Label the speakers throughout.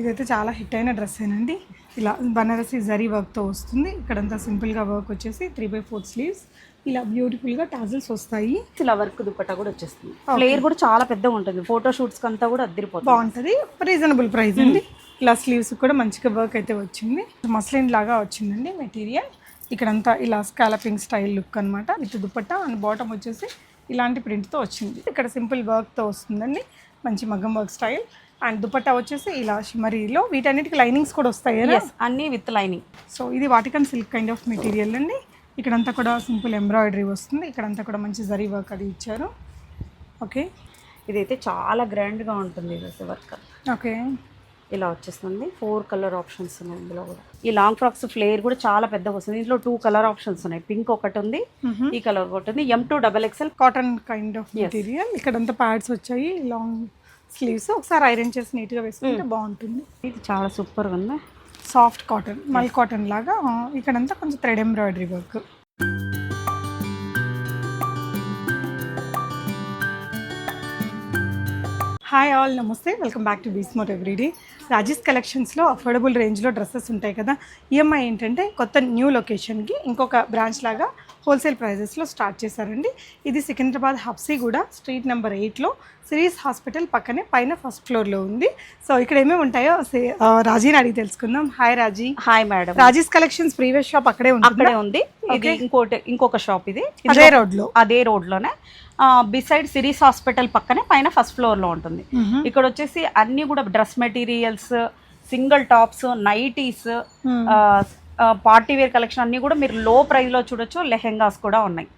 Speaker 1: ఇదైతే చాలా హిట్ అయిన డ్రెస్ ఏనండి. ఇలా బనారసి జరీ వర్క్తో వస్తుంది. ఇక్కడంతా సింపుల్గా వర్క్ వచ్చేసి త్రీ బై ఫోర్ స్లీవ్స్. ఇలా బ్యూటిఫుల్గా టాజిల్స్ వస్తాయి.
Speaker 2: ఇలా వర్క్ దుపట్టా కూడా వచ్చేస్తుంది. ఫ్లేర్ కూడా చాలా పెద్దగా ఉంటుంది. ఫోటో షూట్స్ అంతా కూడా అద్దరిపోతుంది.
Speaker 1: బాగుంటుంది. రీజనబుల్ ప్రైస్ అండి. ఇలా స్లీవ్స్ కూడా మంచిగా వర్క్ అయితే వచ్చింది. మస్లిన్ లాగా వచ్చిందండి మెటీరియల్. ఇక్కడంతా ఇలా స్కాలపింగ్ స్టైల్ లుక్ అనమాట విత్ దుపట్టా అండ్ బాటమ్ వచ్చేసి ఇలాంటి ప్రింట్తో వచ్చింది. ఇక్కడ సింపుల్ వర్క్తో వస్తుందండి. మంచి మగ్గం వర్క్ స్టైల్. అండ్ దుపట్టా వచ్చేసి ఇలా షిమరీలో వీటన్నిటికి లైనింగ్స్ కూడా వస్తాయి
Speaker 2: అన్ని విత్ లైనింగ్
Speaker 1: సో ఇది Vatican silk kind of material అండి. ఇక్కడంతా కూడా సింపుల్ ఎంబ్రాయిడరీ వస్తుంది. ఇక్కడంతా కూడా మంచి జరీ వర్క్ అది ఇచ్చారు. ఓకే
Speaker 2: ఇదైతే చాలా గ్రాండ్గా ఉంటుంది ఇది వర్క్
Speaker 1: ఓకే
Speaker 2: ఇలా వచ్చేస్తుంది. ఫోర్ కలర్ ఆప్షన్స్ ఉన్నాయి ఇందులో కూడా. ఈ లాంగ్ ఫ్రాక్స్ ఫ్లేర్ కూడా చాలా పెద్దగా వస్తుంది. ఇందులో టూ కలర్ ఆప్షన్స్ ఉన్నాయి. పింక్ ఒకటి ఉంది. ఈ కలర్ ఒకటి ఉంది. M to double XL
Speaker 1: cotton kind of material ఇక్కడంతా ప్యాడ్స్ వచ్చాయి. లాంగ్ స్లీవ్స్ ఒకసారి ఐరన్ చేసి నీట్గా వేసుకుంటే బాగుంటుంది.
Speaker 2: ఇది చాలా సూపర్గా ఉంది?
Speaker 1: సాఫ్ట్ కాటన్ మల్ కాటన్ లాగా ఇక్కడంతా కొంచెం thread embroidery work hi all నమస్తే. వెల్కమ్ బ్యాక్ టు బీస్మోట్ ఎవ్రీడే రాజేష్ కలెక్షన్స్లో అఫోర్డబుల్ రేంజ్లో డ్రెస్సెస్ ఉంటాయి కదా. ఈఎంఐ ఏంటంటే కొత్త న్యూ లొకేషన్కి ఇంకొక బ్రాంచ్ లాగా హోల్సేల్ ప్రైజెస్లో స్టార్ట్ చేశారండి. ఇది సికింద్రాబాద్ హబ్సీగూడ స్ట్రీట్ నెంబర్ ఎయిట్లో సిరీస్ హాస్పిటల్ పక్కనే పైన ఫస్ట్ ఫ్లోర్లో ఉంది. సో ఇక్కడ ఏమేమి ఉంటాయో రాజీని అడిగి తెలుసుకుందాం. Hi Raji.
Speaker 2: Hi madam.
Speaker 1: Raji's collections previous shop అక్కడే ఉంది
Speaker 2: అక్కడే ఉంది. ఇది ఇంకోటి ఇంకొక షాప్ ఇది.
Speaker 1: అదే రోడ్లో.
Speaker 2: అదే రోడ్లోనే బిసైడ్ సిరీస్ హాస్పిటల్ పక్కనే పైన ఫస్ట్ ఫ్లోర్లో ఉంటుంది. ఇక్కడ వచ్చేసి అన్ని కూడా dress materials single tops nighties party wear collection అన్ని కూడా మీరు లో ప్రైస్లో చూడొచ్చు లెహెంగాస్ కూడా ఉన్నాయి.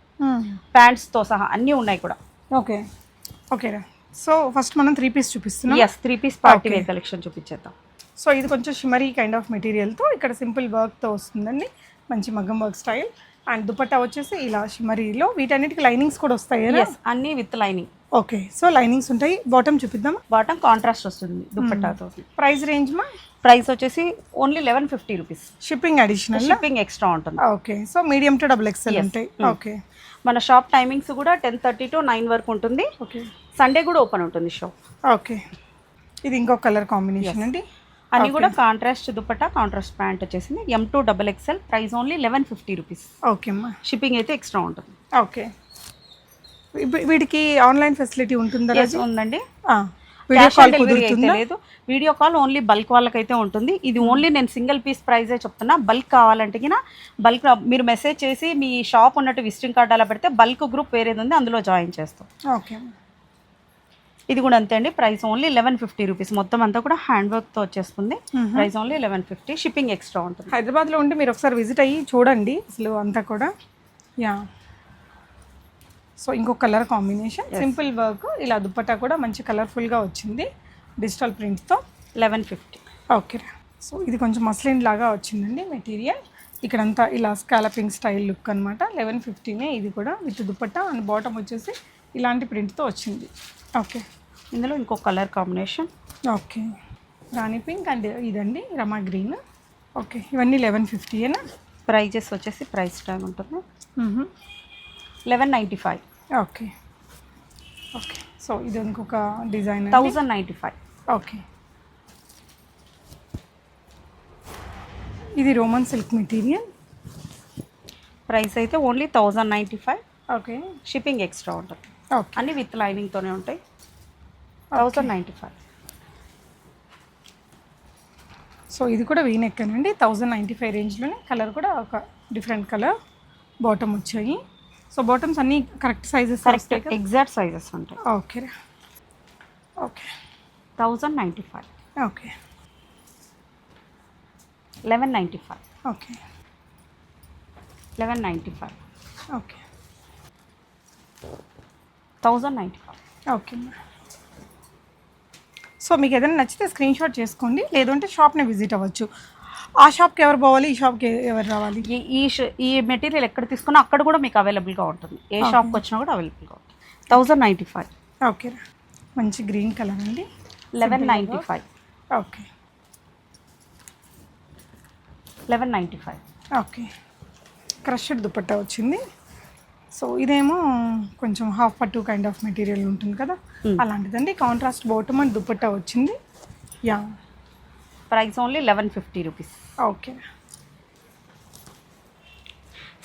Speaker 2: ప్యాంట్స్తో సహా అన్ని ఉన్నాయి కూడా.
Speaker 1: ఓకే. ఓకేరా సో ఫస్ట్ మనం త్రీ పీస్ చూపిస్తున్నాం.
Speaker 2: Yes three piece party wear collection చూపించేద్దాం.
Speaker 1: So ఇది కొంచెం షిమరీ కైండ్ ఆఫ్ మెటీరియల్తో ఇక్కడ సింపుల్ వర్క్తో వస్తుందండి. మంచి మగ్గం వర్క్ స్టైల్ అండ్ దుపట్టా వచ్చేసి ఇలా షిమరీలో వీటన్నిటికి లైనింగ్స్ కూడా వస్తాయి
Speaker 2: అన్ని with lining
Speaker 1: okay so linings ఉంటాయి. బాటమ్ చూపిద్దాం
Speaker 2: బాటమ్ కాంట్రాస్ట్ వస్తుంది దుపట్టాతో
Speaker 1: ప్రైస్ రేంజ్ మా?
Speaker 2: ప్రైస్ వచ్చేసి only eleven fifty rupees.
Speaker 1: Shipping additional
Speaker 2: shipping extra ఉంటుంది?
Speaker 1: Okay so medium to double XL ఉంటాయి. ఓకే
Speaker 2: మన షాప్ టైమింగ్స్ కూడా టెన్ థర్టీ టు నైన్ వరకు ఉంటుంది.
Speaker 1: ఓకే
Speaker 2: సండే కూడా ఓపెన్ ఉంటుంది షాప్
Speaker 1: ఓకే ఇది ఇంకో కలర్ కాంబినేషన్ అండి?
Speaker 2: అన్ని కూడా కాంట్రాస్ట్ దుపట్టా కాంట్రాస్ట్ ప్యాంట్ వచ్చేసింది. M to double XL price only eleven fifty rupees
Speaker 1: okay అమ్మా.
Speaker 2: షిప్పింగ్ అయితే ఎక్స్ట్రా ఉంటుంది.
Speaker 1: ఓకే వీటికి ఆన్లైన్ ఫెసిలిటీ ఉంటుందా
Speaker 2: ఉందండి.
Speaker 1: వీడియో కాల్ కుదురుతుందా?
Speaker 2: లేదు. వీడియో కాల్ ఓన్లీ బల్క్ వాళ్ళకైతే ఉంటుంది. ఇది ఓన్లీ నేను సింగిల్ పీస్ ప్రైజే చెప్తున్నా. బల్క్ కావాలంటే బల్క్ మీరు మెసేజ్ చేసి మీ షాప్ ఉన్నట్టు విజిటింగ్ కార్డ్ అలా పెడితే బల్క్ గ్రూప్ వేరేది ఉంది అందులో జాయిన్ చేస్తాం.
Speaker 1: ఓకే.
Speaker 2: ఇది కూడా అంతే అండి. Price only eleven fifty rupees మొత్తం అంతా కూడా హ్యాండ్ వర్క్తో వచ్చేస్తుంది. Price only eleven fifty shipping extra ఉంటుంది.
Speaker 1: హైదరాబాద్లో ఉంటే మీరు ఒకసారి విజిట్ అయ్యి చూడండి అసలు అంతా కూడా. యా సో ఇంకో కలర్ కాంబినేషన్ సింపుల్ వర్క్ ఇలా దుప్పట్టా కూడా మంచి కలర్ఫుల్గా వచ్చింది. డిజిటల్ ప్రింట్తో
Speaker 2: లెవెన్ ఫిఫ్టీ
Speaker 1: ఓకే సో ఇది కొంచెం మస్లిన్ లాగా వచ్చిందండి మెటీరియల్ ఇక్కడంతా ఇలా స్కాలపింగ్ స్టైల్ లుక్ అనమాట లెవెన్ ఫిఫ్టీనే ఇది కూడా విత్ దుపట్టా అండ్ బాటమ్ వచ్చేసి ఇలాంటి ప్రింట్తో వచ్చింది. ఓకే
Speaker 2: ఇందులో ఇంకో colour combination
Speaker 1: okay rani pink and ఇదండి రమా గ్రీన్ ఓకే ఇవన్నీ లెవెన్ ఫిఫ్టీయేనా
Speaker 2: ప్రైజెస్ వచ్చేసి ప్రైస్ టైం ఉంటుంది? Eleven ninety five
Speaker 1: okay. Okay. So ఇది ఇంకొక design
Speaker 2: thousand ninety five.
Speaker 1: Okay. ఇది రోమన్ సిల్క్ మెటీరియల్.
Speaker 2: ప్రైస్ అయితే only thousand ninety five.
Speaker 1: Okay.
Speaker 2: Shipping extra ఉంటుంది.
Speaker 1: ఓకే.
Speaker 2: అన్ని విత్ లైనింగ్తోనే ఉంటాయి. Thousand ninety five.
Speaker 1: సో ఇది కూడా వీనెక్ అండి థౌజండ్ నైంటీ ఫైవ్ రేంజ్లోనే కలర్ కూడా ఒక డిఫరెంట్ కలర్. బాటమ్ వచ్చాయి. సో బాటమ్స్ అన్నీ correct sizes
Speaker 2: correct exact sizes ఉంటాయి
Speaker 1: okay okay
Speaker 2: thousand ninety five
Speaker 1: okay
Speaker 2: eleven ninety five
Speaker 1: okay
Speaker 2: eleven ninety five
Speaker 1: okay
Speaker 2: thousand ninety five
Speaker 1: okay so మీకు ఏదైనా నచ్చితే screen shot చేసుకోండి. లేదంటే షాప్ని visit అవ్వచ్చు. ఆ షాప్కి ఎవరు పోవాలి? ఈ షాప్కి ఎవరు రావాలి?
Speaker 2: ఈ ఈ మెటీరియల్ ఎక్కడ తీసుకున్నా అక్కడ కూడా మీకు అవైలబుల్గా ఉంటుంది. ఏ షాప్కి వచ్చినా కూడా అవైలబుల్గా ఉంటుంది. Thousand ninety five.
Speaker 1: ఓకే. మంచి గ్రీన్ కలర్ అండి.
Speaker 2: Eleven ninety five.
Speaker 1: Okay.
Speaker 2: Eleven ninety five.
Speaker 1: Okay. Crushed dupatta వచ్చింది. సో ఇదేమో కొంచెం హాఫ్ పట్టు కైండ్ ఆఫ్ మెటీరియల్ ఉంటుంది కదా? అలాంటిదండి. కాంట్రాస్ట్ బాటమ్ అండ్ దుపట్టా వచ్చింది. Yeah.
Speaker 2: Price only eleven fifty rupees.
Speaker 1: Okay.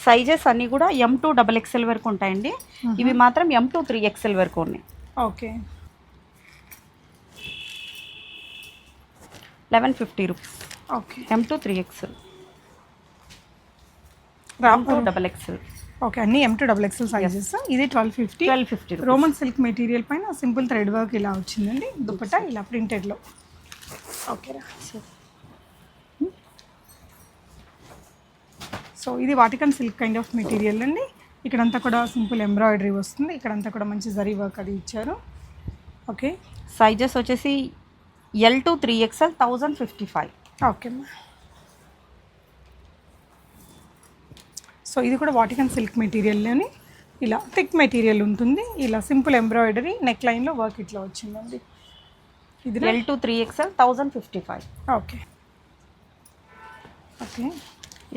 Speaker 2: Sizes అన్నీ కూడా ఎం టూ డబల్ ఎక్స్ఎల్ వరకు ఉంటాయండి. ఇవి మాత్రం ఎం టూ త్రీ ఎక్స్ఎల్ వరకు ఉన్నాయి.
Speaker 1: Okay.
Speaker 2: Eleven fifty rupees.
Speaker 1: Okay.
Speaker 2: M two three XL two double XL
Speaker 1: okay అన్ని M two double XL sizes ఇది twelve fifty
Speaker 2: twelve fifty
Speaker 1: roman silk material పైన simple thread work ఇలా వచ్చిందండి. దుపట్టా ఇలా ప్రింటెడ్లో ఓకేరా సో ఇది Vatican silk kind of material అండి. ఇక్కడంతా కూడా సింపుల్ ఎంబ్రాయిడరీ వస్తుంది. ఇక్కడంతా కూడా మంచి జరీ వర్క్ అది ఇచ్చారు. ఓకే.
Speaker 2: సైజెస్ వచ్చేసి L two three XL thousand fifty five
Speaker 1: okay అమ్మా. సో ఇది కూడా వాటికన్ సిల్క్ మెటీరియల్లోని ఇలా థిక్ మెటీరియల్ ఉంటుంది. ఇలా సింపుల్ ఎంబ్రాయిడరీ నెక్ లైన్లో వర్క్ ఇట్లా వచ్చిందండి. ఇది
Speaker 2: L two three XL thousand fifty five
Speaker 1: okay. Okay.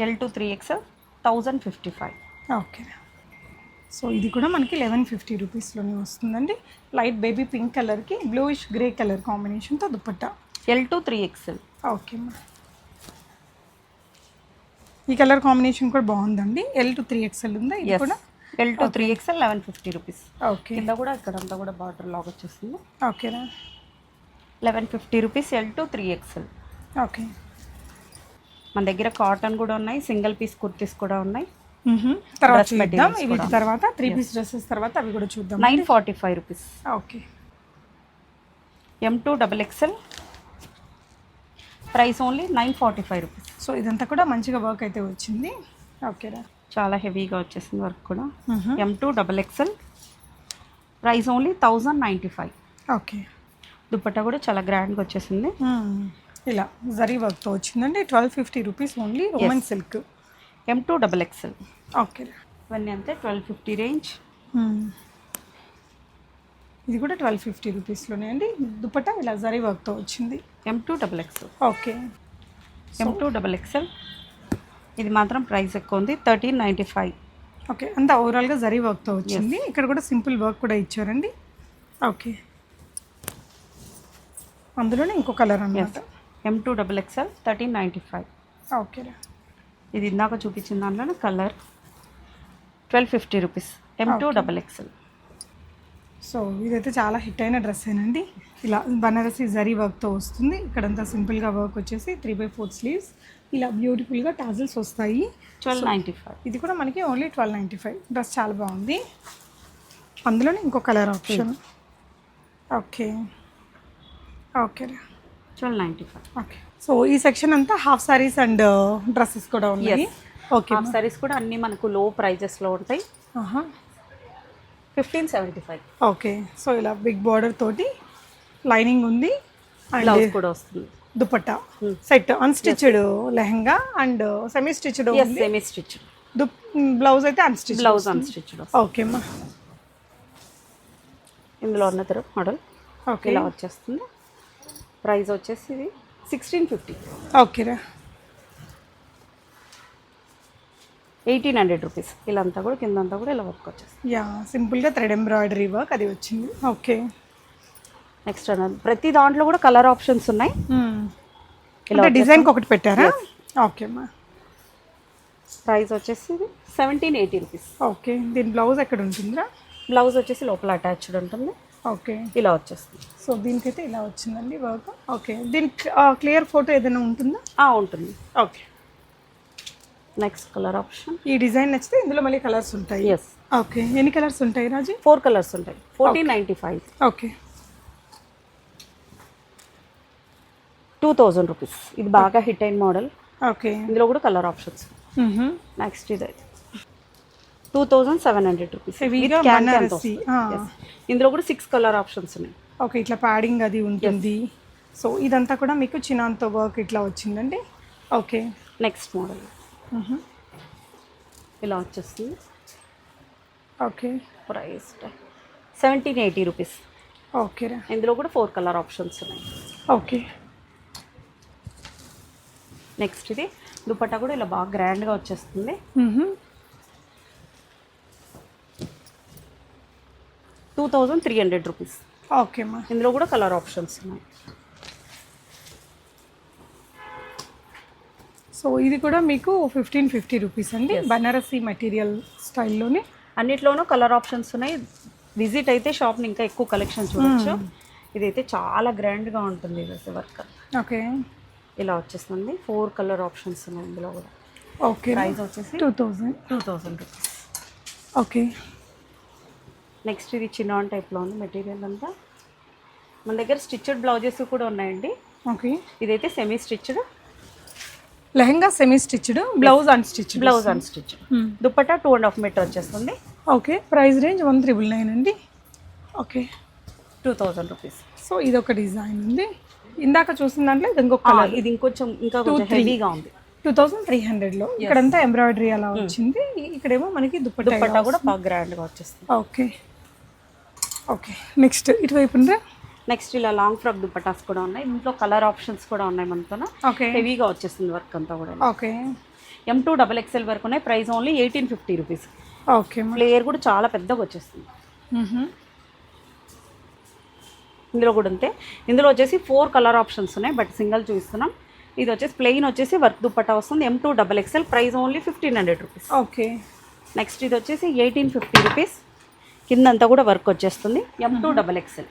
Speaker 2: L two three XL thousand fifty five
Speaker 1: okay. So ఇది కూడా మనకి లెవెన్ ఫిఫ్టీ రూపీస్లోనే వస్తుందండి. లైట్ బేబీ పింక్ కలర్కి బ్లూయిష్ గ్రే కలర్ కాంబినేషన్తో dupatta.
Speaker 2: L two three XL
Speaker 1: okay ఈ colour combination కూడా బాగుందండి. ఎల్ టు త్రీ ఎక్స్ఎల్ ఉందా? ఇది కూడా?
Speaker 2: L two three XL eleven fifty rupees
Speaker 1: okay.
Speaker 2: కింద కూడా ఇక్కడంతా కూడా బార్డర్ లాగా వచ్చేస్తుంది
Speaker 1: ఓకేనా
Speaker 2: eleven fifty rupees L two three XL
Speaker 1: okay.
Speaker 2: మన దగ్గర కాటన్ కూడా ఉన్నాయి సింగిల్ పీస్ కుర్తీస్ కూడా ఉన్నాయి.
Speaker 1: తర్వాత చూద్దాం. తర్వాత త్రీ పీస్ డ్రెస్సెస్ తర్వాత అవి కూడా చూద్దాం.
Speaker 2: Nine forty five rupees
Speaker 1: okay.
Speaker 2: M two double XL price only nine forty five rupees
Speaker 1: so ఇదంతా కూడా మంచిగా వర్క్ అయితే వచ్చింది. ఓకేరా
Speaker 2: చాలా హెవీగా వచ్చేసింది వర్క్ కూడా. M two double XL price only thousand ninety five
Speaker 1: okay.
Speaker 2: Dupatta కూడా చాలా గ్రాండ్గా వచ్చేసింది.
Speaker 1: ఇలా జరీ వర్క్తో వచ్చిందండి. Twelve fifty rupees only roman silk.
Speaker 2: M two double XL
Speaker 1: okay.
Speaker 2: ఇవన్నీ అంతే ట్వెల్వ్ ఫిఫ్టీ రేంజ్.
Speaker 1: ఇది కూడా ట్వెల్వ్ ఫిఫ్టీ రూపీస్లోనే అండి. దుపట్టా ఇలా జరీ వర్క్తో వచ్చింది.
Speaker 2: M two double XL
Speaker 1: okay.
Speaker 2: M two double XL ఇది మాత్రం ప్రైస్ ఎక్కువ ఉంది థర్టీన్ నైంటీ ఫైవ్.
Speaker 1: ఓకే. అంతా ఓవరాల్గా జరీ వర్క్తో వచ్చింది. ఇక్కడ కూడా సింపుల్ వర్క్ కూడా ఇచ్చారండి. ఓకే. అందులోనే ఇంకో కలర్ అన్నమాట.
Speaker 2: M two double XL thirteen ninety five
Speaker 1: ఓకేరా
Speaker 2: ఇది ఇందాక చూపించిన దాంట్లో colour twelve fifty rupees M two double XL
Speaker 1: so ఇదైతే చాలా హిట్ అయిన డ్రెస్ ఏనండి. ఇలా బనారసి జరీ వర్క్తో వస్తుంది. ఇక్కడంతా సింపుల్గా వర్క్ వచ్చేసి త్రీ బై ఫోర్ స్లీవ్స్ ఇలా బ్యూటిఫుల్గా టాజిల్స్ వస్తాయి.
Speaker 2: ట్వెల్వ్ నైంటీ ఫైవ్
Speaker 1: ఇది కూడా మనకి only twelve ninety five dress చాలా బాగుంది. అందులోనే ఇంకో colour option. Okay. Okay
Speaker 2: twelve ninety five.
Speaker 1: Okay. So ఈ సెక్షన్ అంతా హాఫ్ సారీస్ అండ్ డ్రెస్సెస్ కూడా ఉన్నాయి. ఓకే.
Speaker 2: హాఫ్ సారీస్ కూడా అన్నీ మనకు లో ప్రైజెస్లో ఉంటాయి fifteen seventy five.
Speaker 1: Okay. So ఇలా బిగ్ బార్డర్ తోటి లైనింగ్ ఉంది
Speaker 2: బ్లౌజ్ కూడా వస్తుంది.
Speaker 1: Dupatta. Set. Unstitched lehenga and semi stitched
Speaker 2: semi stitch
Speaker 1: blouse అయితే అన్స్టిచ్
Speaker 2: బ్లౌజ్ అన్స్టిచ్డ్
Speaker 1: ఓకే అమ్మా.
Speaker 2: ఇందులో ఉన్న మోడల్
Speaker 1: ఓకే.
Speaker 2: ఇలా వచ్చేస్తుంది. ప్రైస్ వచ్చేసి ఇది సిక్స్టీన్ ఫిఫ్టీ
Speaker 1: ఓకేరా
Speaker 2: ఎయిటీన్ హండ్రెడ్ రూపీస్ ఇలా అంతా కూడా కింద అంతా కూడా ఇలా వర్క్ వచ్చేస్తుంది.
Speaker 1: యా సింపుల్గా థ్రెడ్ ఎంబ్రాయిడరీ వర్క్ అది వచ్చింది. ఓకే
Speaker 2: నెక్స్ట్ ప్రతి దాంట్లో కూడా కలర్ ఆప్షన్స్ ఉన్నాయి. ఇలా
Speaker 1: అంటే డిజైన్కి ఒకటి పెట్టారా? ఓకే అమ్మా.
Speaker 2: ప్రైస్ వచ్చేసి ఇది సెవెంటీన్ ఎయిటీ రూపీస్
Speaker 1: ఓకే దీని బ్లౌజ్ ఎక్కడ ఉంటుందిరా?
Speaker 2: బ్లౌజ్ వచ్చేసి లోపల అటాచ్డ్ ఉంటుంది.
Speaker 1: ఓకే.
Speaker 2: ఇలా వచ్చేస్తుంది.
Speaker 1: సో దీనికైతే ఇలా వచ్చిందండి వర్క్. ఓకే. దీనికి క్లియర్ ఫోటో ఏదైనా ఉంటుందా?
Speaker 2: ఉంటుంది.
Speaker 1: ఓకే.
Speaker 2: నెక్స్ట్ కలర్ ఆప్షన్
Speaker 1: ఈ డిజైన్ నచ్చితే ఇందులో మళ్ళీ కలర్స్ ఉంటాయి.
Speaker 2: Yes
Speaker 1: okay. ఎన్ని కలర్స్ ఉంటాయి రాజు?
Speaker 2: ఫోర్ కలర్స్ ఉంటాయి. Fourteen ninety five
Speaker 1: okay.
Speaker 2: Two thousand rupees ఇది బాగా హిట్ అయిన మోడల్
Speaker 1: ఓకే.
Speaker 2: ఇందులో కూడా కలర్ ఆప్షన్స్ నెక్స్ట్ ఇది. Two thousand seven hundred rupees. ఇందులో కూడా సిక్స్ కలర్ ఆప్షన్స్ ఉన్నాయి.
Speaker 1: ఓకే ఇట్లా ప్యాడింగ్ అది ఉంటుంది. సో ఇదంతా కూడా మీకు చినాన్తో వర్క్ ఇట్లా వచ్చిందండి? ఓకే
Speaker 2: నెక్స్ట్ మోడల్ ఇలా వచ్చేస్తుంది.
Speaker 1: Okay
Speaker 2: price seventeen eighty rupees
Speaker 1: ఓకేరా
Speaker 2: ఇందులో కూడా ఫోర్ కలర్ ఆప్షన్స్ ఉన్నాయి.
Speaker 1: ఓకే
Speaker 2: నెక్స్ట్ ఇది. దుపట్టా కూడా ఇలా బాగా గ్రాండ్గా వచ్చేస్తుంది. Two thousand three hundred rupees.
Speaker 1: Okay
Speaker 2: ఇందులో కూడా కలర్ ఆప్షన్స్ ఉన్నాయి.
Speaker 1: సో ఇది కూడా మీకు ఫిఫ్టీన్ ఫిఫ్టీ రూపీస్ అండి బనారసి మెటీరియల్ స్టైల్లోని.
Speaker 2: అన్నిట్లోనూ కలర్ ఆప్షన్స్ ఉన్నాయి. విజిట్ అయితే షాప్ని ఇంకా ఎక్కువ కలెక్షన్ చూడొచ్చు. ఇదైతే చాలా గ్రాండ్గా ఉంటుంది ఇది వర్క్.
Speaker 1: ఓకే.
Speaker 2: ఇలా వచ్చేస్తుంది. ఫోర్ కలర్ ఆప్షన్స్ ఉన్నాయి ఇందులో కూడా.
Speaker 1: ఓకే.
Speaker 2: ప్రైస్ వచ్చేసి
Speaker 1: two thousand.
Speaker 2: Two thousand rupees.
Speaker 1: Okay.
Speaker 2: Next ఇది చిన్న టైప్లో ఉంది మెటీరియల్ అంతా. మన దగ్గర స్టిచ్డ్ బ్లౌజెస్ కూడా ఉన్నాయండి.
Speaker 1: ఓకే.
Speaker 2: ఇదైతే semi stitched
Speaker 1: lehenga semi stitched blouse unstitched
Speaker 2: blouse and stitch dupatta two and half metre వచ్చేస్తుంది.
Speaker 1: Okay. Price range one triple nine అండి. Okay.
Speaker 2: Two thousand rupees
Speaker 1: so ఇది ఒక డిజైన్ ఉంది. ఇందాక చూసిన దాంట్లో ఇది ఇంకొక కలర్
Speaker 2: ఇది ఇంకొంచెం ఇంకా కొంచెం హెవీగా ఉంది.
Speaker 1: టూ థౌసండ్ త్రీ హండ్రెడ్లో ఇక్కడంతా ఎంబ్రాయిడరీ అలా వచ్చింది. ఇ- ఇక్కడేమో మనకి దుప్పట్టా
Speaker 2: కూడా బాగా గ్రాండ్గా వచ్చేస్తుంది.
Speaker 1: ఓకే. ఓకే నెక్స్ట్ ఇటువైపు ఉందా?
Speaker 2: నెక్స్ట్ ఇలా లాంగ్ ఫ్రాక్ దుప్పటాస్ కూడా ఉన్నాయి. ఇంట్లో కలర్ ఆప్షన్స్ కూడా ఉన్నాయి మనతో
Speaker 1: ఓకే.
Speaker 2: హెవీగా వచ్చేస్తుంది వర్క్ అంతా కూడా.
Speaker 1: Okay.
Speaker 2: M two double XL వరకు ఉన్నాయి. Price only eighteen fifty rupees
Speaker 1: okay
Speaker 2: flare కూడా చాలా పెద్దగా వచ్చేస్తుంది. ఇందులో కూడా అంతే. ఇందులో వచ్చేసి ఫోర్ కలర్ ఆప్షన్స్ ఉన్నాయి. బట్ సింగిల్ చూపిస్తున్నాం ఇది వచ్చేసి ప్లెయిన్ వచ్చేసి వర్క్ దుప్పట్టా వస్తుంది. M two double XL price only fifteen hundred rupees
Speaker 1: okay.
Speaker 2: Next ఇది వచ్చేసి ఎయిటీన్ ఫిఫ్టీ రూపీస్ కిందంతా కూడా వర్క్ వచ్చేస్తుంది. M two double XL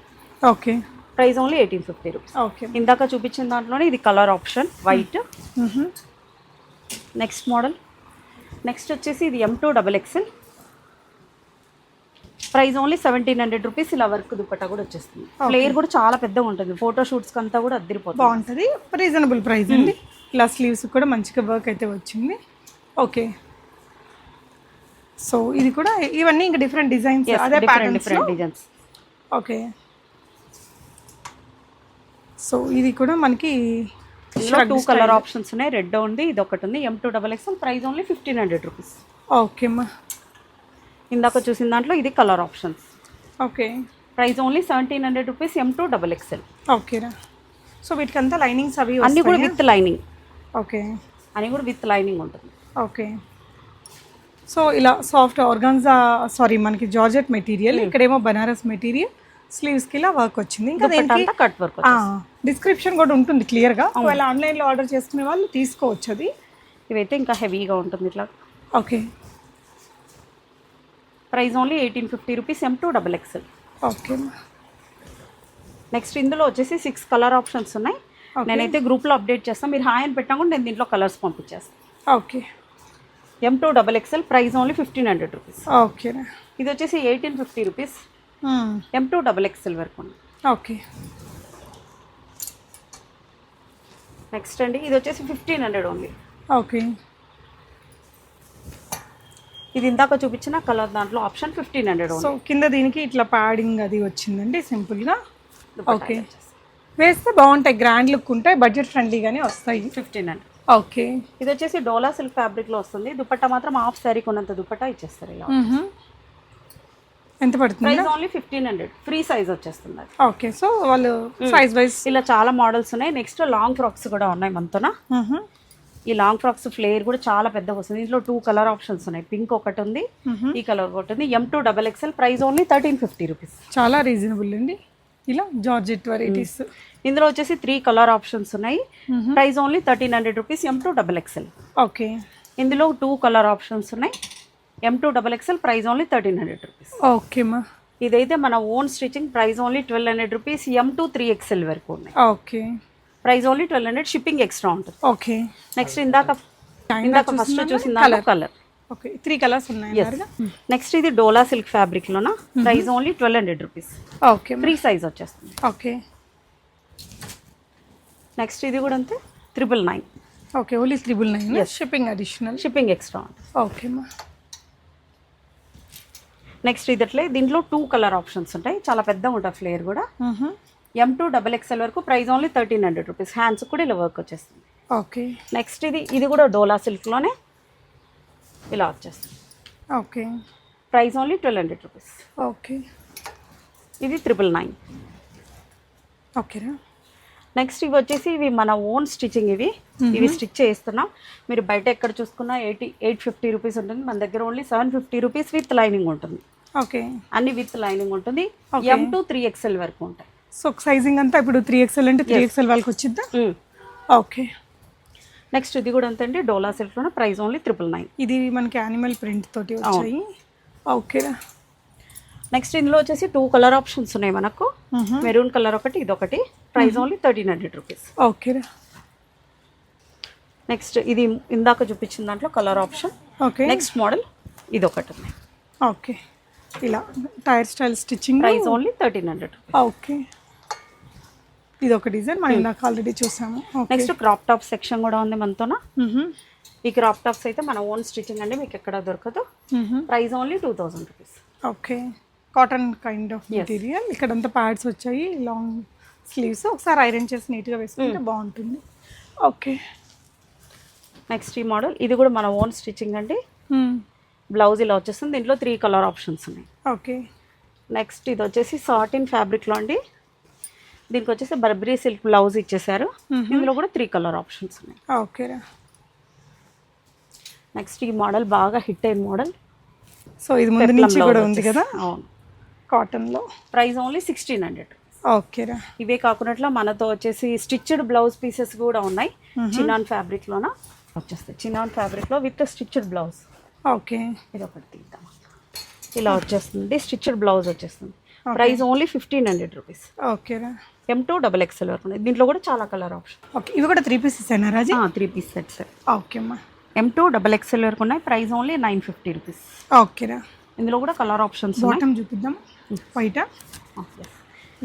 Speaker 1: okay.
Speaker 2: Price only eighteen fifty rupees
Speaker 1: okay.
Speaker 2: ఇందాక చూపించిన దాంట్లోనే ఇది colour option white next model next వచ్చేసి ఇది M two double XL price only seventeen hundred rupees ఇలా వర్క్ దుప్పట్టా కూడా వచ్చేస్తుంది. ఫ్లేయర్ కూడా చాలా పెద్దగా ఉంటుంది. ఫోటో షూట్స్కి అంతా కూడా అద్దరిపోతుంది.
Speaker 1: బాగుంటుంది. రీజనబుల్ ప్రైస్ అండి. ఇలా స్లీవ్స్ కూడా మంచిగా వర్క్ అయితే వచ్చింది. ఓకే. సో ఇది కూడా ఇవన్నీ ఇంకా డిఫరెంట్ డిజైన్స్ అదే
Speaker 2: different
Speaker 1: patterns
Speaker 2: different designs
Speaker 1: okay so ఇది కూడా మనకి
Speaker 2: టూ కలర్ ఆప్షన్స్ ఉన్నాయి. రెడ్ ఉంది ఇది ఒకటి ఉంది. M two double XL price only fifteen hundred rupees
Speaker 1: okay అమ్మా
Speaker 2: ఇందాక చూసిన దాంట్లో ఇది colour options
Speaker 1: okay
Speaker 2: price only seventeen hundred rupees M two double XL
Speaker 1: ఓకేరా సో వీటికంతా లైనింగ్స్ అవి
Speaker 2: అన్నీ కూడా విత్ లైనింగ్
Speaker 1: ఓకే
Speaker 2: అన్నీ కూడా విత్ లైనింగ్ ఉంటుంది.
Speaker 1: ఓకే సో ఇలా సాఫ్ట్ ఆర్గాన్జా సారీ మనకి జార్జెట్ మెటీరియల్ ఇక్కడేమో బనారస్ మెటీరియల్ స్లీవ్స్కి ఇలా వర్క్ వచ్చింది. ఇంకా దీనికి
Speaker 2: కట్ వర్క్
Speaker 1: డిస్క్రిప్షన్ కూడా ఉంటుంది క్లియర్గా ఒకవేళ ఆన్లైన్లో ఆర్డర్ చేసుకునే వాళ్ళు తీసుకోవచ్చు అది.
Speaker 2: ఇవైతే ఇంకా హెవీగా ఉంటుంది ఇట్లా.
Speaker 1: Okay
Speaker 2: price only eighteen fifty rupees M two double XL
Speaker 1: okay
Speaker 2: next ఇందులో వచ్చేసి సిక్స్ కలర్ ఆప్షన్స్ ఉన్నాయి. నేనైతే గ్రూప్లో అప్డేట్ చేస్తాను మీరు హాయ్ అని పెట్టినా కూడా నేను దీంట్లో కలర్స్ పంపించేస్తాను
Speaker 1: okay
Speaker 2: M two double XL price only fifteen hundred rupees
Speaker 1: ఓకేనా
Speaker 2: ఇది వచ్చేసి eighteen fifty rupees M two double XL వరకు ఉంది.
Speaker 1: ఓకే
Speaker 2: నెక్స్ట్ అండి ఇది వచ్చేసి ఫిఫ్టీన్ హండ్రెడ్ ఓన్లీ
Speaker 1: ఓకే
Speaker 2: ఇది ఇందాక చూపించిన కలర్ దాంట్లో ఆప్షన్ ఫిఫ్టీన్ హండ్రెడ్
Speaker 1: సో కింద దీనికి ఇట్లా ప్యాడింగ్ అది వచ్చిందండి సింపుల్గా ఓకే వేస్తే బాగుంటాయి గ్రాండ్ లుక్ ఉంటాయి బడ్జెట్ ఫ్రెండ్లీగానే వస్తాయి.
Speaker 2: Fifteen hundred
Speaker 1: okay.
Speaker 2: ఇది వచ్చేసి డోలా సిల్క్ ఫ్యాబ్రిక్లో వస్తుంది. దుపట్టా మాత్రం హాఫ్ శారీ కొన్నంత దుపట్టా ఇచ్చేస్తారు ఇలా.
Speaker 1: ఎంత పడుతుంది
Speaker 2: price only fifteen hundred free size వచ్చేస్తుంది
Speaker 1: ఓకే. సో వాళ్ళు సైజ్ వైజ్
Speaker 2: ఇలా చాలా మోడల్స్ ఉన్నాయి. నెక్స్ట్ లాంగ్ ఫ్రాక్స్ కూడా ఉన్నాయి మనతోన. ఈ లాంగ్ ఫ్రాక్స్ ఫ్లేయర్ కూడా చాలా పెద్దగా వస్తుంది. ఇందులో టూ కలర్ ఆప్షన్స్ ఉన్నాయి. పింక్ ఒకటి ఉంది. ఈ కలర్ ఒకటి ఉంది. M two double XL price only thirteen fifty rupees
Speaker 1: చాలా రీజనబుల్ అండి. ఇలా జార్జెట్ వెరైటీస్
Speaker 2: ఇందులో వచ్చేసి త్రీ కలర్ ఆప్షన్స్ ఉన్నాయి. Price only thirteen hundred rupees M two double XL
Speaker 1: okay.
Speaker 2: ఇందులో టూ కలర్ ఆప్షన్స్ ఉన్నాయి. M two double XL price only thirteen hundred rupees
Speaker 1: okay మా.
Speaker 2: ఇదైతే మన own stitching price only twelve hundred rupees M two three XL వరకు ఉన్నాయి.
Speaker 1: Okay.
Speaker 2: Price only twelve hundred shipping extra ఉంటుంది.
Speaker 1: Okay.
Speaker 2: Next ఇందాక ఇందాక first చూసిన colour
Speaker 1: okay three colours ఉన్నాయి
Speaker 2: నెక్స్ట్ ఇది dola silk ఫ్యాబ్రిక్లోన price only twelve hundred rupees
Speaker 1: okay
Speaker 2: free size వచ్చేస్తుంది.
Speaker 1: Okay.
Speaker 2: Next ఇది కూడా అంతే triple nine
Speaker 1: okay only triple nine shipping additional
Speaker 2: shipping extra
Speaker 1: okay మా.
Speaker 2: నెక్స్ట్ ఇది అట్లే దీంట్లో టూ కలర్ ఆప్షన్స్ ఉంటాయి. చాలా పెద్దగా ఉంటుంది ఫ్లేయర్ కూడా. ఎం టూ డబల్ ఎక్స్ఎల్ వరకు price only thirteen hundred rupees hands కూడా ఇలా వర్క్ వచ్చేస్తుంది.
Speaker 1: ఓకే.
Speaker 2: నెక్స్ట్ ఇది ఇది కూడా డోలా సిల్క్లోనే ఇలా వచ్చేస్తుంది
Speaker 1: okay.
Speaker 2: Price only twelve hundred rupees.
Speaker 1: Okay.
Speaker 2: ఇది త్రిబుల్ నైన్.
Speaker 1: ఓకేనా
Speaker 2: నెక్స్ట్ ఇవి వచ్చేసి ఇవి మన ఓన్ స్టిచ్చింగ్ ఇవి. ఇవి స్టిచ్ చేస్తున్నాం మీరు బయట ఎక్కడ చూసుకున్నా ఎయిటీ ఎయిట్ ఫిఫ్టీ రూపీస్ ఉంటుంది. మన దగ్గర only seven fifty rupees with lining ఉంటుంది.
Speaker 1: ఓకే.
Speaker 2: అన్ని విత్ లైనింగ్ ఉంటుంది. ఎం టు త్రీ ఎక్స్ఎల్ వరకు ఉంటాయి.
Speaker 1: సో సైజింగ్ అంతా ఇప్పుడు త్రీ ఎక్స్ఎల్ అంటే త్రీ ఎక్స్ఎల్ వాళ్ళకి వచ్చిద్దా? ఓకే.
Speaker 2: నెక్స్ట్ ఇది కూడా అంతే డోలా సిల్క్లోనే ప్రైస్ ఓన్లీ ట్రిపుల్ నైన్.
Speaker 1: ఇది మనకి యానిమల్ ప్రింట్ తోటి వచ్చాయి. ఓకేరా
Speaker 2: నెక్స్ట్ ఇందులో వచ్చేసి టూ కలర్ ఆప్షన్స్ ఉన్నాయి మనకు. మెరూన్ కలర్ ఒకటి ఇది ఒకటి price only thirteen hundred rupees.
Speaker 1: ఓకేరా
Speaker 2: నెక్స్ట్ ఇది ఇందాక చూపించిన దాంట్లో colour option.
Speaker 1: Okay.
Speaker 2: Next model ఇది ఒకటి ఉంది.
Speaker 1: ఓకే. ఇలా tier style stitching.
Speaker 2: Price only thirteen hundred
Speaker 1: okay. ఇది ఒక డిజైన్ మనం ఇందాక ఆల్రెడీ చూసాము.
Speaker 2: నెక్స్ట్ క్రాప్ టాప్ సెక్షన్ కూడా ఉంది మనతోన? ఈ క్రాప్ టాప్స్ అయితే మన ఓన్ స్టిచ్చింగ్ అండి మీకు ఎక్కడ దొరకదు. Price only two thousand rupees
Speaker 1: okay cotton kind of material ఇక్కడంతా ప్యాడ్స్ వచ్చాయి లాంగ్ స్లీవ్స్ ఒకసారి ఐరన్ చేసి నీట్గా వేసుకుంటే బాగుంటుంది. ఓకే
Speaker 2: నెక్స్ట్ ఈ మోడల్ ఇది కూడా మన ఓన్ స్టిచ్చింగ్ అండి. బ్లౌజ్ ఇలా వచ్చేస్తుంది. దీంట్లో త్రీ కలర్ ఆప్షన్స్ ఉన్నాయి.
Speaker 1: ఓకే
Speaker 2: నెక్స్ట్ ఇది వచ్చేసి సాటిన్ ఫ్యాబ్రిక్లో అండి. దీనికి వచ్చేసి బర్బరీ సిల్క్ బ్లౌజ్ ఇచ్చేసారు ఇందులో కూడా త్రీ కలర్ ఆప్షన్స్ ఉన్నాయి.
Speaker 1: ఓకేరా.
Speaker 2: నెక్స్ట్ ఈ మోడల్ బాగా హిట్ అయిన మోడల్
Speaker 1: సో ఇది ముందు నుంచి కూడా ఉంది కదా?
Speaker 2: అవును.
Speaker 1: కాటన్లో
Speaker 2: ప్రైస్ ఓన్లీ సిక్స్టీన్ హండ్రెడ్
Speaker 1: ఓకేరా.
Speaker 2: ఇవే కాకుండా మనతో వచ్చేసి స్టిచ్డ్ బ్లౌజ్ పీసెస్ కూడా ఉన్నాయి. చినాన్ ఫ్యాబ్రిక్లోన వచ్చేస్తాయి. చినాన్ ఫ్యాబ్రిక్లో విత్ స్టిచ్డ్ బ్లౌజ్
Speaker 1: ఓకే.
Speaker 2: ఇది ఒకటి తీద్దాం. ఇలా వచ్చేస్తుంది. స్టిచ్డ్ బ్లౌజ్ వచ్చేస్తుంది. Price only fifteen hundred rupees
Speaker 1: ఓకేరా.
Speaker 2: ఎం టూ డబల్ ఎక్స్ఎల్ వరకు ఉన్నాయి. దీంట్లో కూడా చాలా కలర్ ఆప్షన్
Speaker 1: ఓకే ఇవి కూడా త్రీ పీసెస్ అయినా Raji?
Speaker 2: Three piece sets
Speaker 1: okay అమ్మా.
Speaker 2: ఎం టూ డబల్ ఎక్స్ఎల్ వరకు ఉన్నాయి. Price only nine fifty rupees
Speaker 1: ఓకేరా
Speaker 2: ఇందులో కూడా కలర్ ఆప్షన్స్
Speaker 1: బాటమ్ చూపిద్దాం. వైటా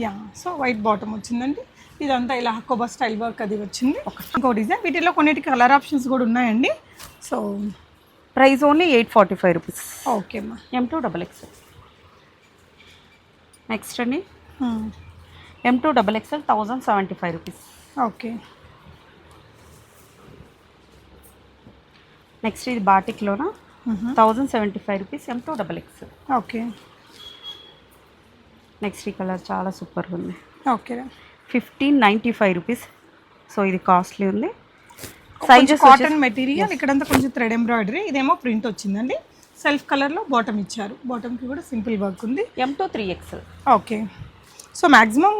Speaker 1: యా సో వైట్ బాటమ్ వచ్చిందండి. ఇదంతా ఇలా హకోబా స్టైల్ వర్క్ అది వచ్చింది. ఇంకో డిజైన్ వీటిలో కొన్నిటికి కలర్ ఆప్షన్స్ కూడా ఉన్నాయండి. So
Speaker 2: price only eight forty five rupees
Speaker 1: okay అమ్మా
Speaker 2: M two double XL next అండి.
Speaker 1: Hmm.
Speaker 2: M two double XL thousand seventy five rupees
Speaker 1: okay
Speaker 2: next ఇది బాటిక్లోన thousand seventy five rupees M two double XL
Speaker 1: okay
Speaker 2: next ఈ colour చాలా సూపర్గా ఉంది.
Speaker 1: ఓకేరా
Speaker 2: fifteen ninety five rupees so ఇది costly ఉంది.
Speaker 1: Sizes cotton material ఇక్కడంతా కొంచెం థ్రెడ్ ఎంబ్రాయిడరీ ఇదేమో ప్రింట్ వచ్చిందండి. సెల్ఫ్ కలర్లో బాటమ్ ఇచ్చారు. బాటమ్కి కూడా సింపుల్ వర్క్ ఉంది.
Speaker 2: M two three XL
Speaker 1: okay so maximum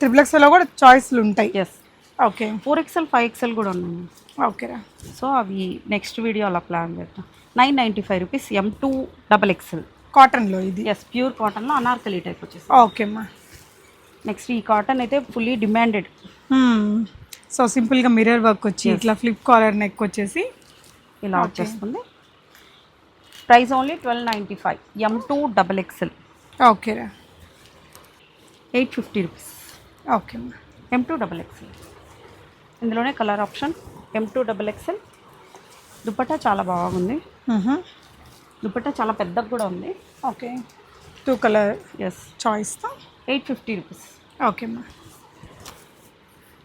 Speaker 1: triple కూడా చాయిస్లు ఉంటాయి.
Speaker 2: Yes
Speaker 1: okay
Speaker 2: four XL five XL కూడా ఉన్నాయి.
Speaker 1: ఓకేరా
Speaker 2: సో అవి నెక్స్ట్ వీడియో అలా ప్లాన్ చేద్దాం. Nine ninety five rupees M two double XL
Speaker 1: కాటన్లో ఇది?
Speaker 2: ఎస్ ప్యూర్ కాటన్లో అనార్కలి టైప్ వచ్చేసి
Speaker 1: ఓకే అమ్మా
Speaker 2: నెక్స్ట్ ఈ కాటన్ అయితే ఫుల్లీ డిమాండెడ్
Speaker 1: సో సింపుల్గా మిర్రర్ వర్క్ వచ్చి ఇట్లా ఫ్లిప్ కాలర్ నెక్ వచ్చేసి.
Speaker 2: ఇలా వచ్చేస్తుంది. Price only twelve ninety five M two double XL
Speaker 1: ఓకేరా
Speaker 2: ఎయిట్ ఫిఫ్టీ రూపీస్.
Speaker 1: ఓకే అమ్మా
Speaker 2: ఎం టూ డబల్ ఎక్స్ఎల్ ఇందులోనే colour option M two double XL dupatta చాలా బాగుంది. దుపట్టా చాలా పెద్దగా కూడా ఉంది.
Speaker 1: Okay. Two colour
Speaker 2: yes
Speaker 1: చాయిస్తో?
Speaker 2: Eight fifty rupees.
Speaker 1: Okay అమ్మా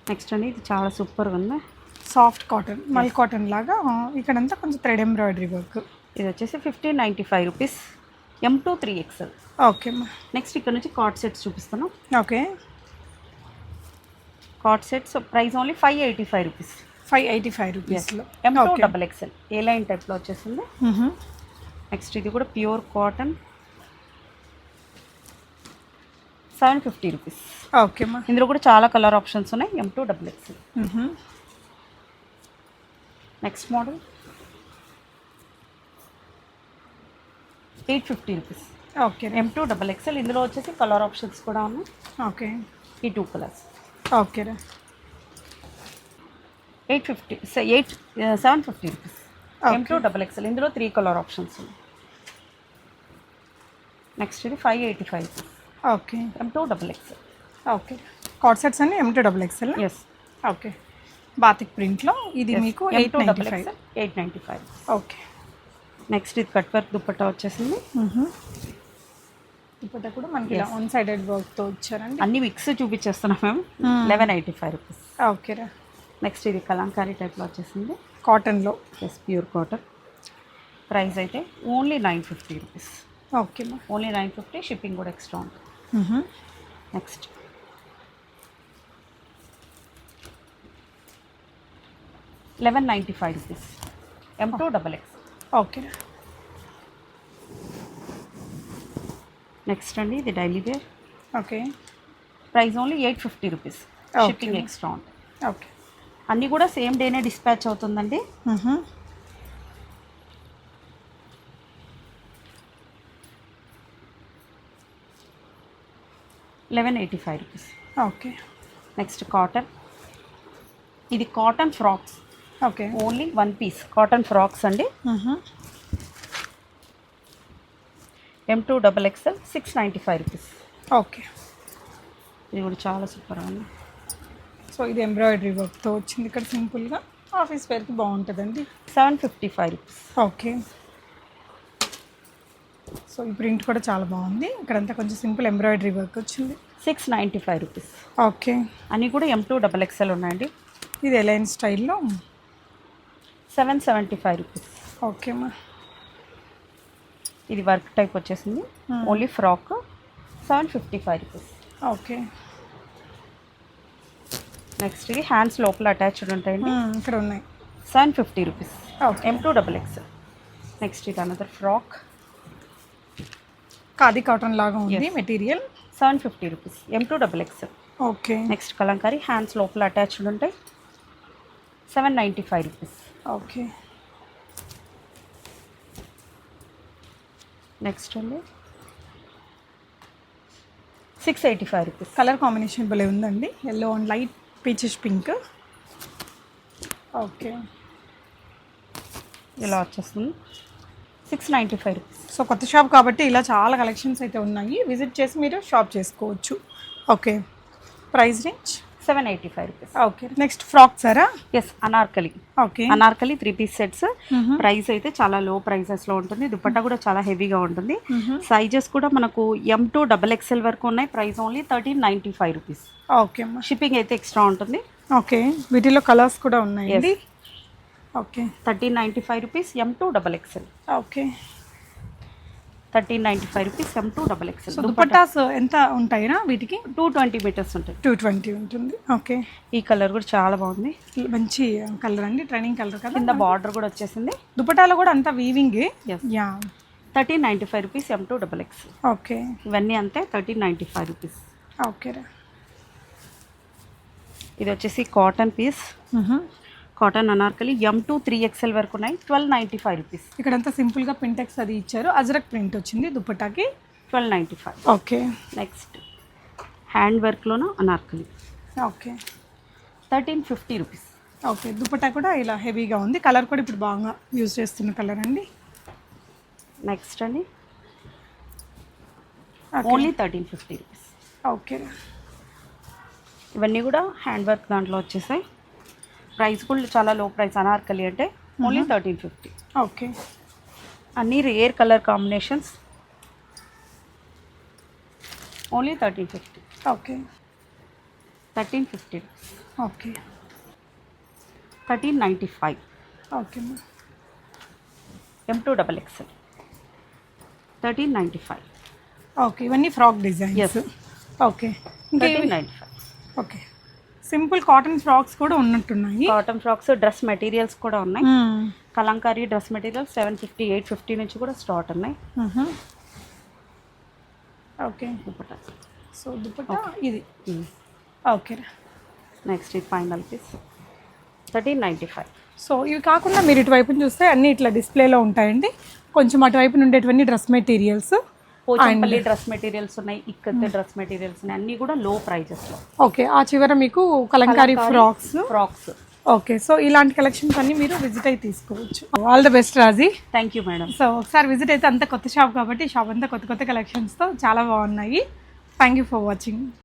Speaker 2: నెక్స్ట్ అండి ఇది చాలా సూపర్గా ఉంది.
Speaker 1: సాఫ్ట్ కాటన్ మల్ కాటన్ లాగా ఇక్కడంతా కొంచెం థ్రెడ్ ఎంబ్రాయిడరీ వర్క్.
Speaker 2: ఇది వచ్చేసి fifteen ninety five rupees. M two three XL
Speaker 1: okay అమ్మా.
Speaker 2: నెక్స్ట్ ఇక్కడ నుంచి కార్డ్ సెట్స్ చూపిస్తాను.
Speaker 1: Okay.
Speaker 2: Card sets price only five eighty five rupees
Speaker 1: five eighty five రూపీస్లో
Speaker 2: M two double XL A line టైప్లో వచ్చేసింది next ఇది కూడా pure cotton seven fifty rupees
Speaker 1: okay అమ్మా.
Speaker 2: ఇందులో కూడా చాలా కలర్ ఆప్షన్స్ ఉన్నాయి. M two double XL next model eight fifty rupees
Speaker 1: okay.
Speaker 2: M two double XL ఇందులో వచ్చేసి కలర్ ఆప్షన్స్ కూడా ఉన్నాయి.
Speaker 1: ఓకే.
Speaker 2: ఈ టూ కలర్స్
Speaker 1: ఓకేరా
Speaker 2: eight fifty eight seven fifty rupees M two double XL ఇందులో three colour options ఉన్నాయి. Next ఇది five eighty five
Speaker 1: okay.
Speaker 2: M two double XL
Speaker 1: okay. Card sets అన్ని M two double XL
Speaker 2: yes
Speaker 1: okay. Batik ప్రింట్లో ఇది మీకు
Speaker 2: M
Speaker 1: eight
Speaker 2: two double
Speaker 1: five
Speaker 2: XL eight ninety five
Speaker 1: okay.
Speaker 2: Next ఇది cut work dupatta వచ్చేసింది.
Speaker 1: ఇప్పుడు కూడా మనకి ఇలా వన్ సైడెడ్ వర్క్తో వచ్చారండి
Speaker 2: అన్ని మిక్స్ చూపించేస్తున్నాం మేము లెవెన్ ఎయిటీ ఫైవ్ రూపీస్
Speaker 1: ఓకేరా
Speaker 2: నెక్స్ట్ ఇది కలంకారీ టైప్లో వచ్చేసింది.
Speaker 1: కాటన్లో
Speaker 2: ఎస్ ప్యూర్ కాటన్ ప్రైస్ అయితే only nine fifty rupees
Speaker 1: okay మా
Speaker 2: ఓన్లీ నైన్ ఫిఫ్టీ షిప్పింగ్ కూడా ఎక్స్ట్రా ఉంటుంది. Next eleven ninety five rupees M two double X
Speaker 1: ఓకేరా
Speaker 2: నెక్స్ట్ అండి ఇది daily wear.
Speaker 1: Okay.
Speaker 2: Price only eight fifty rupees. Shipping extra ఉంటుంది
Speaker 1: okay.
Speaker 2: అన్నీ కూడా same డేనే డిస్పాచ్ అవుతుందండి. Eleven eighty five rupees
Speaker 1: okay.
Speaker 2: Next cotton ఇది cotton frocks
Speaker 1: okay.
Speaker 2: Only one piece cotton frocks అండి. M two double XL six ninety five rupees
Speaker 1: okay
Speaker 2: ఇది కూడా చాలా సూపర్ ఉంది.
Speaker 1: సో ఇది ఎంబ్రాయిడరీ వర్క్తో వచ్చింది ఇక్కడ సింపుల్గా. ఆఫీస్ వేర్కి బాగుంటుందండి.
Speaker 2: Seven fifty five rupees
Speaker 1: okay so ఈ ప్రింట్ కూడా చాలా బాగుంది. ఇక్కడంతా కొంచెం సింపుల్ ఎంబ్రాయిడరీ వర్క్ వచ్చింది.
Speaker 2: Six ninety five rupees
Speaker 1: okay
Speaker 2: అన్నీ కూడా ఎం టూ డబల్ ఎక్స్ఎల్ ఉన్నాయండి.
Speaker 1: ఇది ఎలైన్ స్టైల్లో
Speaker 2: seven seventy five rupees
Speaker 1: okay అమ్మా
Speaker 2: ఇది వర్క్ టైప్ వచ్చేసింది. Only frock seven fifty five rupees.
Speaker 1: Okay.
Speaker 2: Next ఇది హ్యాండ్స్ లోపల అటాచ్డ్ ఉంటాయండి.
Speaker 1: ఇక్కడ ఉన్నాయి.
Speaker 2: Seven fifty rupees. M two double X next ఇది అనదర్ ఫ్రాక్
Speaker 1: ఖాదీ కాటన్ లాగా ఉంది material.
Speaker 2: Seven fifty rupees. M two double X
Speaker 1: okay.
Speaker 2: Next kalamkari hands లోపల attached ఉంటాయి. Seven ninety five rupees.
Speaker 1: Okay.
Speaker 2: Next అండి. Six eighty five rupees
Speaker 1: colour combination భలే ఉందండి. Yellow and light peaches pink okay
Speaker 2: ఇలా వచ్చేస్తుంది. Six ninety five rupees
Speaker 1: so కొత్త shop కాబట్టి ఇలా చాలా కలెక్షన్స్ అయితే ఉన్నాయి. విజిట్ చేసి మీరు షాప్ చేసుకోవచ్చు. Okay price range
Speaker 2: seven eighty five rupees
Speaker 1: okay next frock సారా
Speaker 2: yes anarkali
Speaker 1: okay
Speaker 2: anarkali three piece sets price అయితే చాలా లో ప్రైసెస్లో ఉంటుంది. దుపట్టా కూడా చాలా హెవీగా ఉంటుంది. సైజెస్ కూడా మనకు ఎం టూ డబల్ ఎక్స్ఎల్ వరకు ఉన్నాయి. Price only thirteen ninety five rupees
Speaker 1: okay
Speaker 2: shipping అయితే ఎక్స్ట్రా ఉంటుంది.
Speaker 1: ఓకే వీటిలో కలర్స్ కూడా ఉన్నాయండి? Okay
Speaker 2: thirteen ninety five rupees M two double XL
Speaker 1: okay
Speaker 2: thirteen ninety five rupees M two double
Speaker 1: so
Speaker 2: XL
Speaker 1: dupattas ఎంత ఉంటాయినా వీటికి?
Speaker 2: Two twenty metres ఉంటాయి.
Speaker 1: Two twenty ఉంటుంది. ఓకే
Speaker 2: ఈ కలర్ కూడా చాలా బాగుంది.
Speaker 1: మంచి కలర్ అండి ట్రైనింగ్ కలర్ కదా.
Speaker 2: కింద బార్డర్ కూడా వచ్చేసింది.
Speaker 1: దుపట్టాలో కూడా అంతా weaving
Speaker 2: Yes.
Speaker 1: Yeah.
Speaker 2: Thirteen ninety five rupees M two double X
Speaker 1: okay
Speaker 2: ఇవన్నీ అంతే thirteen ninety five rupees.
Speaker 1: Okay రా.
Speaker 2: ఇది వచ్చేసి cotton piece cotton anarkali M two three XL వరకు ఉన్నాయి. ట్వెల్వ్ నైంటీ ఫైవ్ రూపీస్
Speaker 1: ఇక్కడంతా సింపుల్గా పింటెక్స్ అది ఇచ్చారు. అజరక్ ప్రింట్ వచ్చింది దుపట్టాకి
Speaker 2: twelve ninety five
Speaker 1: okay.
Speaker 2: Next hand వర్క్లోన anarkali.
Speaker 1: Okay.
Speaker 2: Thirteen fifty rupees
Speaker 1: okay. Dupatta కూడా ఇలా హెవీగా ఉంది. కలర్ కూడా ఇప్పుడు బాగా యూజ్ చేస్తున్న కలర్ అండి.
Speaker 2: నెక్స్ట్ అండి. Only thirteen fifty rupees
Speaker 1: okay.
Speaker 2: ఇవన్నీ కూడా హ్యాండ్ వర్క్ దాంట్లో వచ్చేసాయి. ప్రైస్ కూడా చాలా లో ప్రైస్ అనార్కలి అంటే ఓన్లీ థర్టీన్ ఫిఫ్టీ
Speaker 1: ఓకే.
Speaker 2: అన్నీ rare colour combinations only thirteen fifty
Speaker 1: okay.
Speaker 2: Thirteen fifty
Speaker 1: okay.
Speaker 2: Thirteen ninety five
Speaker 1: okay
Speaker 2: M two double XL thirteen ninety five
Speaker 1: okay ఇవన్నీ ఫ్రాక్ డిజైన్స్. ఓకే. ఇంకా
Speaker 2: thirteen ninety five
Speaker 1: okay. Simple cotton frocks కూడా ఉన్నట్టున్నాయి.
Speaker 2: Cotton frocks dress materials కూడా ఉన్నాయి. Kalamkari dress materials seven fifty eight fifty నుంచి కూడా start ఉన్నాయి.
Speaker 1: Okay.
Speaker 2: Dupatta.
Speaker 1: So dupatta ఇది. ఓకే
Speaker 2: నెక్స్ట్ ఇది final piece. Thirteen ninety five.
Speaker 1: So ఇవి కాకుండా మీరు ఇటువైపున చూస్తే అన్ని ఇట్లా డిస్ప్లేలో ఉంటాయండి. కొంచెం అటువైపున ఉండేటివన్నీ dress materials.
Speaker 2: Pochampally dress materials ఉన్నాయి ఇక్కతే డ్రెస్ మెటీరియల్స్ ఉన్నాయి అన్నీ కూడా లో. ప్రైజెస్లో
Speaker 1: ఓకే ఆ చివర మీకు kalamkari frocks?
Speaker 2: Frocks.
Speaker 1: Okay so ఇలాంటి కలెక్షన్స్ అన్ని మీరు విజిట్ అయి తీసుకోవచ్చు. All the best Raji.
Speaker 2: Thank you madam
Speaker 1: so ఒకసారి విజిట్ అయితే అంత కొత్త షాప్ కాబట్టి షాప్ అంతా కొత్త కొత్త కలెక్షన్స్తో చాలా బాగున్నాయి. Thank you for watching